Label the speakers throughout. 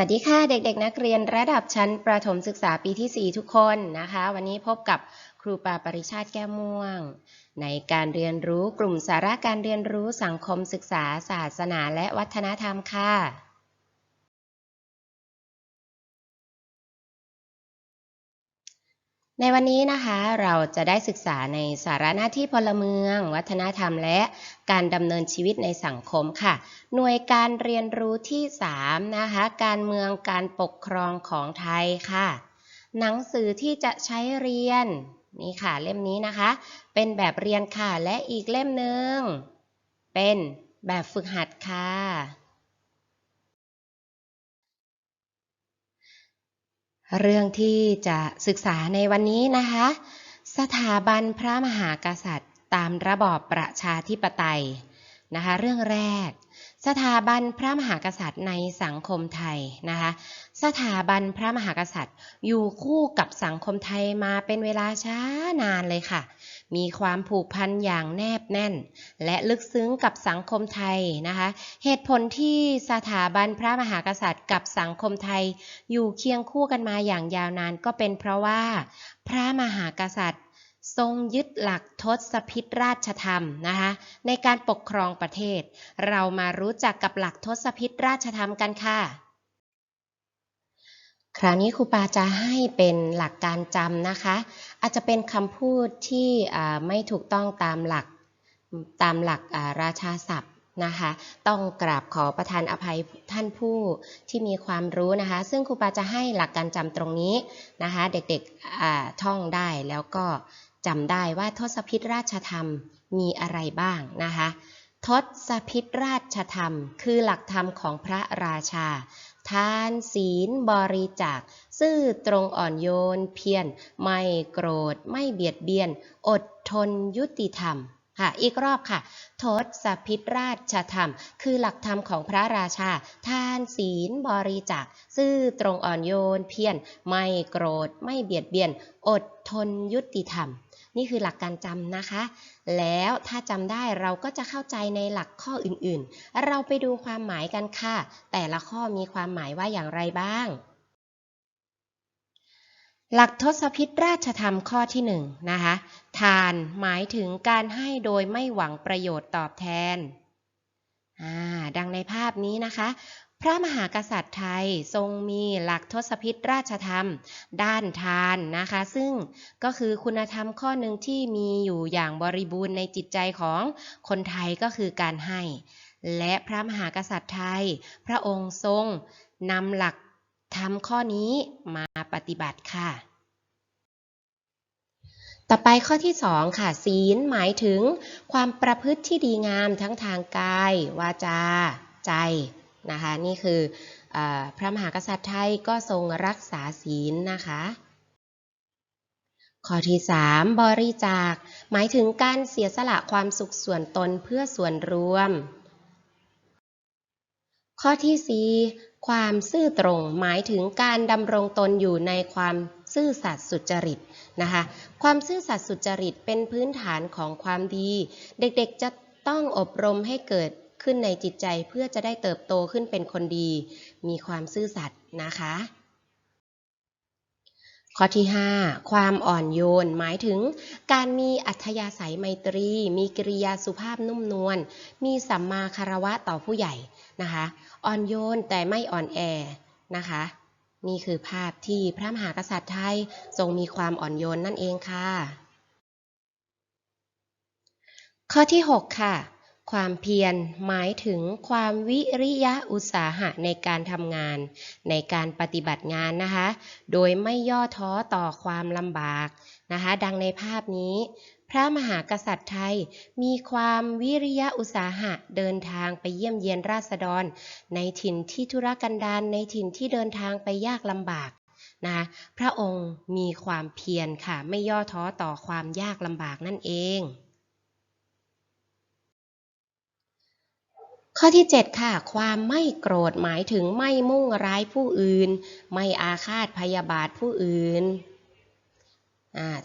Speaker 1: วัสดีค่ะเด็กๆ นักเรียนระดับชั้นประถมศึกษาปีที่ 4 ทุกคนนะคะ วันนี้พบกับครูปาปริชาติแก้วม่วง ในการเรียนรู้กลุ่มสาระการเรียนรู้สังคมศึกษา ศาสนาและวัฒนธรรมค่ะ ในวันนี้นะคะเราจะได้ศึกษาในสาระหน้าที่พลเมือง วัฒนธรรมและการดำเนินชีวิตในสังคมค่ะ หน่วยการเรียนรู้ที่ 3 นะคะ การเมืองการปกครองของไทยค่ะ หนังสือที่จะใช้เรียน นี่ค่ะเล่มนี้นะคะ เป็นแบบเรียนค่ะและอีกเล่มหนึ่งเป็นแบบฝึกหัดค่ะ เรื่องที่จะศึกษาในวันนี้นะคะ สถาบันพระมหากษัตริย์ ตามระบอบประชาธิปไตย นะคะ เรื่องแรก สถาบันพระมหากษัตริย์ในสังคมไทยนะคะ สถาบันพระมหากษัตริย์ อยู่คู่กับสังคมไทยมาเป็นเวลาช้านานเลยค่ะ มีความผูกพันอย่างแนบแน่น และลึกซึ้งกับสังคมไทยนะคะ เหตุผลที่สถาบันพระมหากษัตริย์ กับสังคมไทย อยู่เคียงคู่กันมาอย่างยาวนานก็เป็นเพราะว่า พระมหากษัตริย์ ทรงยึดหลักทศพิธราชธรรมนะคะในการปกครองประเทศ เรามารู้จักกับหลักทศพิธราชธรรมกันค่ะ คราวนี้ครูปาจะให้เป็นหลักการจำนะคะ อาจจะเป็นคำพูดที่ไม่ถูกต้องตามหลักตามหลักราชาศัพท์นะคะต้องกราบขอประทานอภัยท่านผู้ที่มีความรู้นะคะ ซึ่งครูปาจะให้หลักการจำตรงนี้นะคะ เด็กๆท่องได้แล้วก็ จำได้ว่าทศพิธราชธรรมมีอะไรบ้างนะคะ ทศพิธราชธรรม คือหลักธรรมของพระราชา ทานศีลบริจาค ซื่อตรงอ่อนโยนเพียรไม่โกรธไม่เบียดเบียน อดทนยุติธรรมค่ะอีกรอบค่ะ ทศพิธราชธรรม คือหลักธรรมของพระราชา ทานศีลบริจาค ซื่อตรงอ่อนโยนเพียรไม่โกรธไม่เบียดเบียน อดทนยุติธรรม นี่คือหลักการจำนะคะ แล้วถ้าจำได้เราก็จะเข้าใจในหลักข้ออื่นๆ เราไปดูความหมายกันค่ะ แต่ละข้อมีความหมายว่าอย่างไรบ้าง หลักทศพิธราชธรรมข้อที่หนึ่งนะคะ ทานหมายถึงการให้โดยไม่หวังประโยชน์ตอบแทนดังในภาพนี้นะคะ ระมหากษัตริย์ไทยทรงมีหลักทศพิธราชธรรม ด้านทานนะคะ ซึ่งก็คือคุณธรรมข้อหนึ่งที่มีอยู่อย่างบริบูรณ์ในจิตใจของคนไทยก็คือการให้ และพระมหากษัตริย์ไทย พระองค์ทรงนำหลักธรรมข้อนี้มาปฏิบัติค่ะต่อไปข้อที่ 2 ค่ะ ศีลหมายถึงความประพฤติที่ดีงามทั้งทางกาย วาจา ใจ นะคะนี่คืออพระมหากษัตริย์ไทยก็ทรงรักษาศีลนะคะข้อที่ 3 บริจาค หมายถึงการเสียสละความสุขส่วนตนเพื่อส่วนรวม ข้อที่ 4 ความซื่อตรง หมายถึงการดำรงตนอยู่ในความซื่อสัตย์สุจริตนะคะ ความซื่อสัตย์สุจริตเป็นพื้นฐานของความดี เด็กๆจะต้องอบรมให้เกิด ขึ้นในจิตใจเพื่อจะได้เติบโตขึ้นเป็นคนดี มีความซื่อสัตย์นะคะ ข้อที่ 5 ความอ่อนโยน หมายถึง การมีอัธยาศัยไมตรี มีกิริยาสุภาพนุ่มนวล มีสัมมาคารวะต่อผู้ใหญ่นะคะ อ่อนโยนแต่ไม่อ่อนแอนะคะ นี่คือภาพที่พระมหากษัตริย์ไทยทรงมีความอ่อนโยนนั่นเองค่ะ ข้อที่ 6 ค่ะ ความเพียรหมายถึงความวิริยะอุตสาหะในการทำงาน ในการปฏิบัติงานนะคะ โดยไม่ย่อท้อต่อความลำบากนะคะ ดังในภาพนี้ พระมหากษัตริย์ไทยมีความวิริยะอุตสาหะเดินทางไปเยี่ยมเยียนราษฎร ในถิ่นที่ธุรกันดารในถิ่นที่เดินทางไปยากลำบากนะคะพระองค์มีความเพียรค่ะไม่ย่อท้อต่อความยากลำบากนั่นเอง ข้อที่ 7 ค่ะ ความไม่โกรธหมายถึงไม่มุ่งร้ายผู้อื่น ไม่อาฆาตพยาบาทผู้อื่น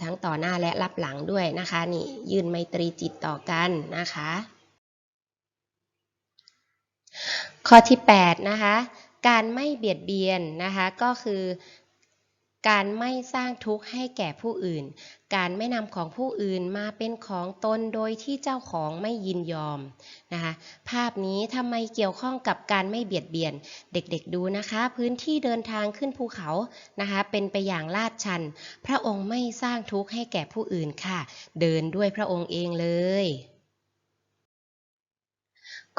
Speaker 1: ทั้งต่อหน้าและรับหลังด้วยนะคะนี่ยืนไมตรีจิตต่อกันนะคะ ข้อที่ 8 นะคะ การไม่เบียดเบียนนะคะก็คือ การไม่สร้างทุกข์ให้แก่ผู้อื่น การไม่นำของผู้อื่นมาเป็นของตนโดยที่เจ้าของไม่ยินยอมนะคะ ภาพนี้ทำไมเกี่ยวข้องกับการไม่เบียดเบียน เด็กๆดูนะคะ พื้นที่เดินทางขึ้นภูเขานะคะ เป็นไปอย่างลาดชัน พระองค์ไม่สร้างทุกข์ให้แก่ผู้อื่นค่ะ เดินด้วยพระองค์เองเลย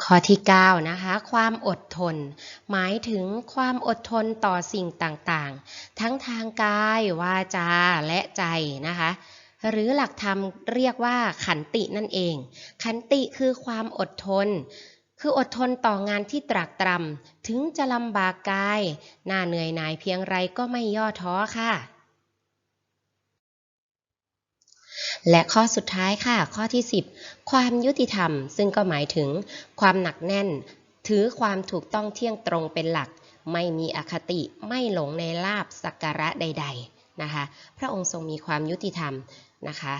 Speaker 1: ข้อที่ 9 นะคะ ความอดทน หมายถึงความอดทนต่อสิ่งต่างๆ ทั้งทางกาย วาจา และใจนะคะ หรือหลักธรรมเรียกว่าขันตินั่นเอง ขันติคือความอดทน คืออดทนต่องานที่ตรากตรำ ถึงจะลำบากกาย หน้าเหนื่อยหน่ายเพียงไรก็ไม่ย่อท้อค่ะ และข้อสุดท้ายค่ะ ข้อที่ 10 ความยุติธรรม ซึ่งก็หมายถึงความหนักแน่น ถือความถูกต้องเที่ยงตรงเป็นหลัก ไม่มีอคติไม่หลงในลาบสักการะใด ๆนะคะ พระองค์ทรงมีความยุติธรรมนะคะ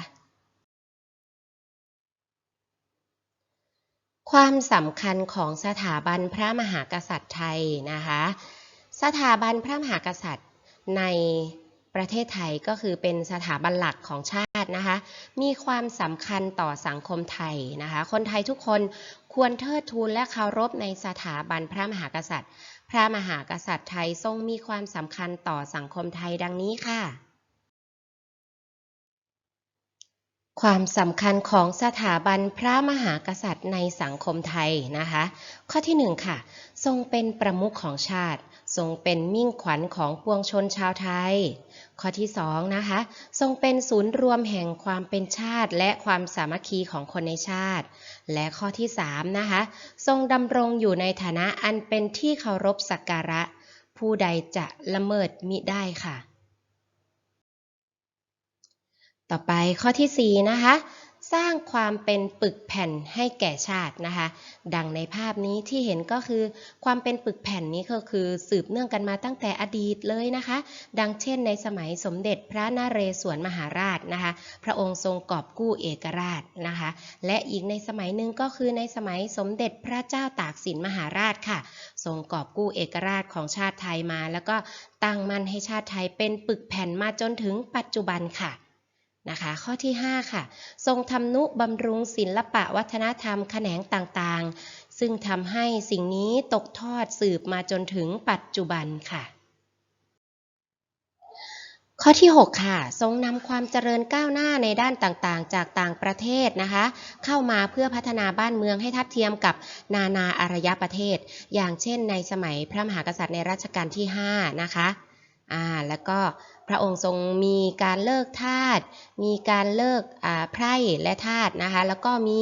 Speaker 1: ความสำคัญของสถาบันพระมหากษัตริย์ไทยนะคะ สถาบันพระมหากษัตริย์ในประเทศไทยก็คือเป็นสถาบันหลักของชาติ นะคะมีความสำคัญต่อสังคมไทยนะคะคนไทยทุกคนควรเทิดทูนและเคารพในสถาบันพระมหากษัตริย์ พระมหากษัตริย์ไทยทรงมีความสำคัญต่อสังคมไทยดังนี้ค่ะ ความสำคัญของสถาบันพระมหากษัตริย์ในสังคมไทยนะคะ ข้อที่หนึ่งค่ะ ทรงเป็นประมุขของชาติ ทรงเป็นมิ่งขวัญของปวงชนชาวไทย ข้อที่สองนะคะ ทรงเป็นศูนย์รวมแห่งความเป็นชาติและความสามัคคีของคนในชาติ และข้อที่สามนะคะ ทรงดำรงอยู่ในฐานะอันเป็นที่เคารพสักการะ ผู้ใดจะละเมิดมิได้ค่ะ ต่อไปข้อที่4นะคะ สร้างความเป็นปึกแผ่นให้แก่ชาตินะคะ ดังในภาพนี้ที่เห็นก็คือ ความเป็นปึกแผ่นนี้ก็คือสืบเนื่องกันมาตั้งแต่อดีตเลยนะคะ ดังเช่นในสมัยสมเด็จพระนเรศวรมหาราชนะคะ พระองค์ทรงกอบกู้เอกราชนะคะ และอีกในสมัยหนึ่งก็คือในสมัยสมเด็จพระเจ้าตากสินมหาราชค่ะ ทรงกอบกู้เอกราชของชาติไทยมา แล้วก็ตั้งมั่นให้ชาติไทยเป็นปึกแผ่นมาจนถึงปัจจุบันค่ะ นะคะ ข้อที่ 5 ค่ะ ทรงทำนุบำรุงศิลปะวัฒนธรรมแขนงต่างๆ ซึ่งทำให้สิ่งนี้ตกทอดสืบมาจนถึงปัจจุบันค่ะ ข้อที่ 6 ค่ะ ทรงนำความเจริญก้าวหน้าในด้านต่างๆ จากต่างประเทศนะคะ เข้ามาเพื่อพัฒนาบ้านเมืองให้ทัดเทียมกับนานาอารยประเทศ อย่างเช่นในสมัยพระมหากษัตริย์ในรัชกาลที่ 5 นะคะ อ่า แล้วก็ พระองค์ทรงมีการเลิกทาสมีการเลิกไพร่และทาสนะคะ แล้วก็มี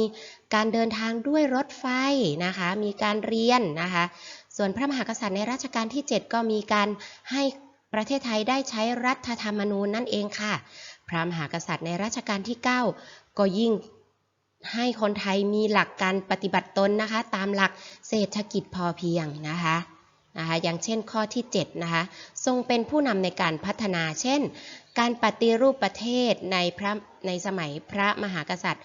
Speaker 1: การเดินทางด้วยรถไฟนะคะ มีการเรียนนะคะ ส่วนพระมหากษัตริย์ในรัชกาลที่ 7 ก็มีการให้ประเทศไทยได้ใช้รัฐธรรมนูญนั่นเองค่ะ พระมหากษัตริย์ในรัชกาลที่ 9 ก็ยิ่งให้คนไทยมีหลักการปฏิบัติตนนะคะ ตามหลักเศรษฐกิจพอเพียงนะคะ นะคะอย่างเช่นข้อที่7นะคะทรงเป็นผู้นำในการพัฒนา เช่น การปฏิรูปประเทศในพระในสมัยพระมหากษัตริย์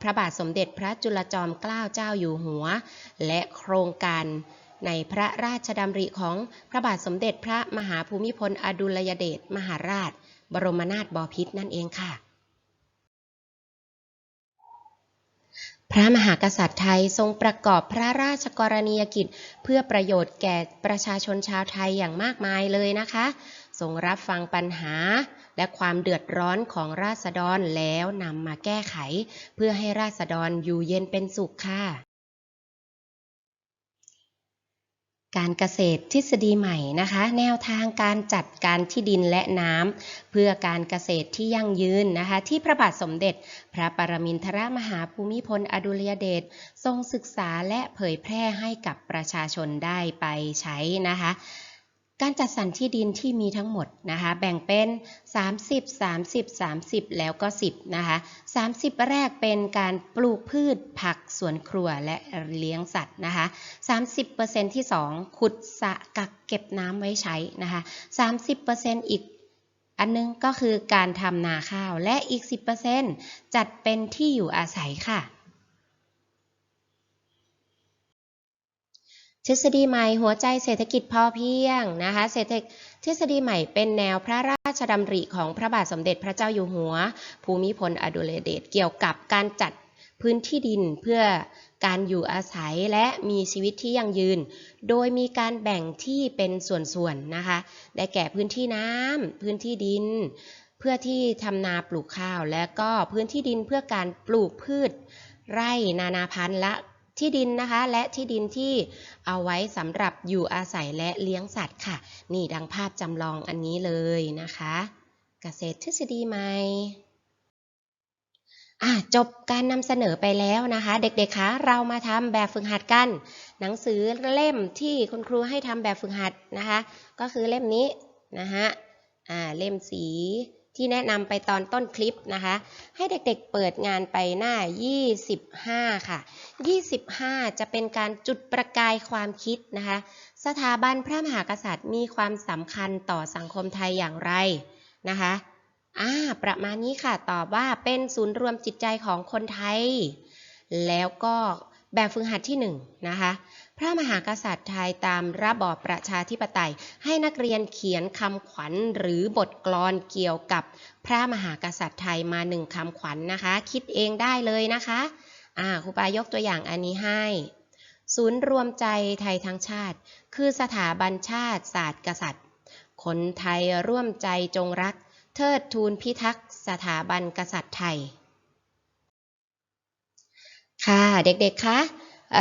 Speaker 1: พระบาทสมเด็จพระจุลจอมเกล้าเจ้าอยู่หัว และโครงการในพระราชดำริของพระบาทสมเด็จพระมหาภูมิพลอดุลยเดชมหาราช บรมนาถบพิตรนั่นเองค่ะ พระมหากษัตริย์ไทยทรงประกอบพระราชกรณียกิจ เพื่อประโยชน์แก่ประชาชนชาวไทยอย่างมากมายเลยนะคะ ทรงรับฟังปัญหา และความเดือดร้อนของราษฎรแล้วนำมาแก้ไข เพื่อให้ราษฎรอยู่เย็นเป็นสุขค่ะ การเกษตรทฤษฎีใหม่นะคะ แนวทางการจัดการที่ดินและน้ำเพื่อการเกษตรที่ยั่งยืนนะคะ ที่พระบาทสมเด็จ พระปรมินทรมหาภูมิพลอดุลยเดชทรงศึกษาและเผยแพร่ให้กับประชาชนได้ไปใช้นะคะ การจัดสรรที่ดินที่มีทั้งหมดนะคะ แบ่งเป็น 30 30 30 แล้วก็ 10 นะคะ 30 แรกเป็นการปลูกพืชผักสวนครัวและเลี้ยงสัตว์นะคะ 30%ที่ 2 ขุดสระกักเก็บน้ำไว้ใช้นะคะ 30%อีกอันนึงก็คือการทำนาข้าวและอีก 10%จัดเป็นที่อยู่อาศัยค่ะ ทฤษฎีใหม่หัวใจเศรษฐกิจพอเพียงนะคะเศรษฐทฤษฎีใหม่เป็นแนวพระราชดำริของพระบาทสมเด็จพระเจ้าอยู่หัว ภูมิพลอดุลยเดชเกี่ยวกับการจัดพื้นที่ดินเพื่อการอยู่อาศัยและมีชีวิตที่ยั่งยืน โดยมีการแบ่งที่เป็นส่วนๆนะคะ ได้แก่พื้นที่น้ำพื้นที่ดิน เพื่อที่ทำนาปลูกข้าว และก็พื้นที่ดินเพื่อการปลูกพืช ไร่นานาพันธุ์และ ที่ดินนะคะ และที่ดินที่เอาไว้สำหรับอยู่อาศัยและเลี้ยงสัตว์ค่ะ นี่ดังภาพจำลองอันนี้เลยนะคะเกษตรทฤษฎีใหม่จบการนำเสนอไปแล้วนะคะ เด็กๆคะเรามาทำแบบฝึกหัดกัน หนังสือเล่มที่คุณครูให้ทำแบบฝึกหัดนะคะ ก็คือเล่มนี้นะฮะเล่มสี ที่แนะนำไปตอนต้นคลิปนะคะ ให้เด็กๆเปิดงานไปหน้า 25 ค่ะ 25 จะเป็นการจุดประกายความคิดนะคะ สถาบันพระมหากษัตริย์มีความสำคัญต่อสังคมไทยอย่างไรนะคะอ่าประมาณนี้ค่ะ ตอบว่าเป็นศูนย์รวมจิตใจของคนไทย แล้วก็ แบบฝึกหัดที่1นนะคะพระมหากษัตริย์ไทยตามระบอบประชาธิปไตย ให้นักเรียนเขียนคำขวัญหรือบทกลอนเกี่ยวกับพระมหากษัตริย์ไทยมาหนึ่งคำขวัญนนะคะ คิดเองได้เลยนะคะอ่าครูปายกตัวอย่างอันนี้ให้ ศูนย์รวมใจไทยทั้งชาติ คือสถาบันชาติศาสตร์กษัตริย์ คนไทยร่วมใจจงรัก เทิดทูนพิทักษ์สถาบันกษัตริย์ไทย ค่ะเด็กๆ คะ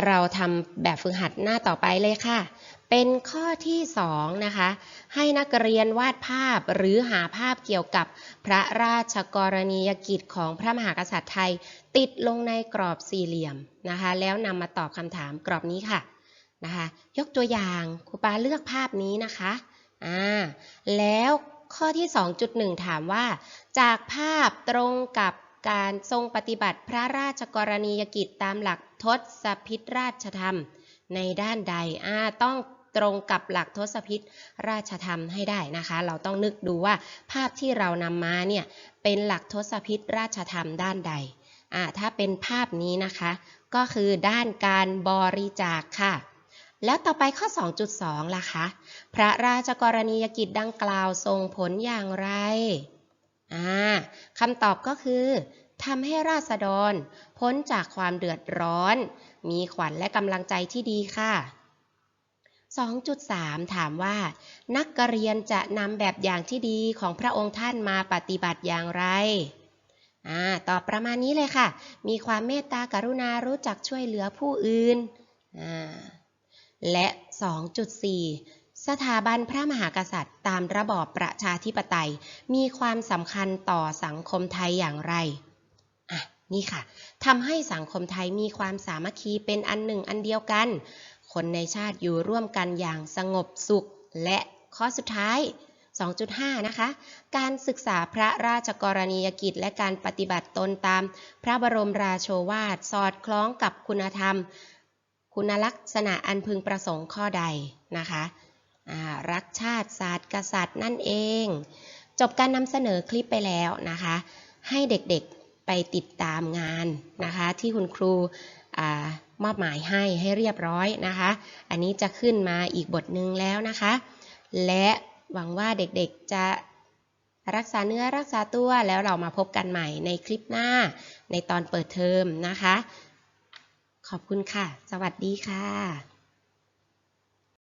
Speaker 1: เราทำแบบฝึกหัดหน้าต่อไปเลยค่ะ เป็นข้อที่ 2 นะคะ ให้นักเรียนวาดภาพหรือหาภาพเกี่ยวกับพระราชกรณียกิจของพระมหากษัตริย์ไทย ติดลงในกรอบสี่เหลี่ยมนะคะ แล้วนำมาตอบคำถามกรอบนี้ค่ะนะคะ ยกตัวอย่างครูปาเลือกภาพนี้นะคะอ่าแล้วข้อที่ 2.1 ถามว่า จากภาพตรงกับ การทรงปฏิบัติพระราชกรณียกิจตามหลักทศพิธราชธรรม ในด้านใดอ่าต้องตรงกับหลักทศพิธราชธรรมให้ได้นะคะ เราต้องนึกดูว่าภาพที่เรานำมาเนี่ยเป็นหลักทศพิธราชธรรมด้านใดอ่าถ้าเป็นภาพนี้นะคะ ก็คือด้านการบริจาคค่ะ แล้วต่อไปข้อ 2.2 ล่ะคะ พระราชกรณียกิจดังกล่าวส่งผลอย่างไร อ่าคำตอบก็คือทำให้ราษฎร พ้นจากความเดือดร้อน มีขวัญและกำลังใจที่ดีค่ะ 2.3 ถามว่า นักเรียนจะนำแบบอย่างที่ดีของพระองค์ท่านมาปฏิบัติอย่างไรอ่าตอบประมาณนี้เลยค่ะ มีความเมตตากรุณารู้จักช่วยเหลือผู้อื่นอ่าและ 2.4 สถาบันพระมหากษัตริย์ ตามระบอบประชาธิปไตย มีความสำคัญต่อสังคมไทยอย่างไร อะ นี่ค่ะทำให้สังคมไทยมีความสามัคคีเป็นอันหนึ่งอันเดียวกัน คนในชาติอยู่ร่วมกันอย่างสงบสุข และข้อสุดท้าย 2.5 นะคะ การศึกษาพระราชกรณียกิจ และการปฏิบัติตนตาม พระบรมราโชวาท สอดคล้องกับคุณธรรม คุณลักษณะอันพึงประสงค์ข้อใดนะคะ รักชาติศาสตร์กษัตริย์นั่นเอง จบการนำเสนอคลิปไปแล้วนะคะ ให้เด็กๆไปติดตามงานนะคะ ที่คุณครูมอบหมายให้ให้เรียบร้อยนะคะ อันนี้จะขึ้นมาอีกบทหนึ่งแล้วนะคะ และหวังว่าเด็กๆจะรักษาเนื้อรักษาตัวแล้วเรามาพบกันใหม่ในคลิปหน้า ในตอนเปิดเทอมนะคะ ขอบคุณค่ะ สวัสดีค่ะ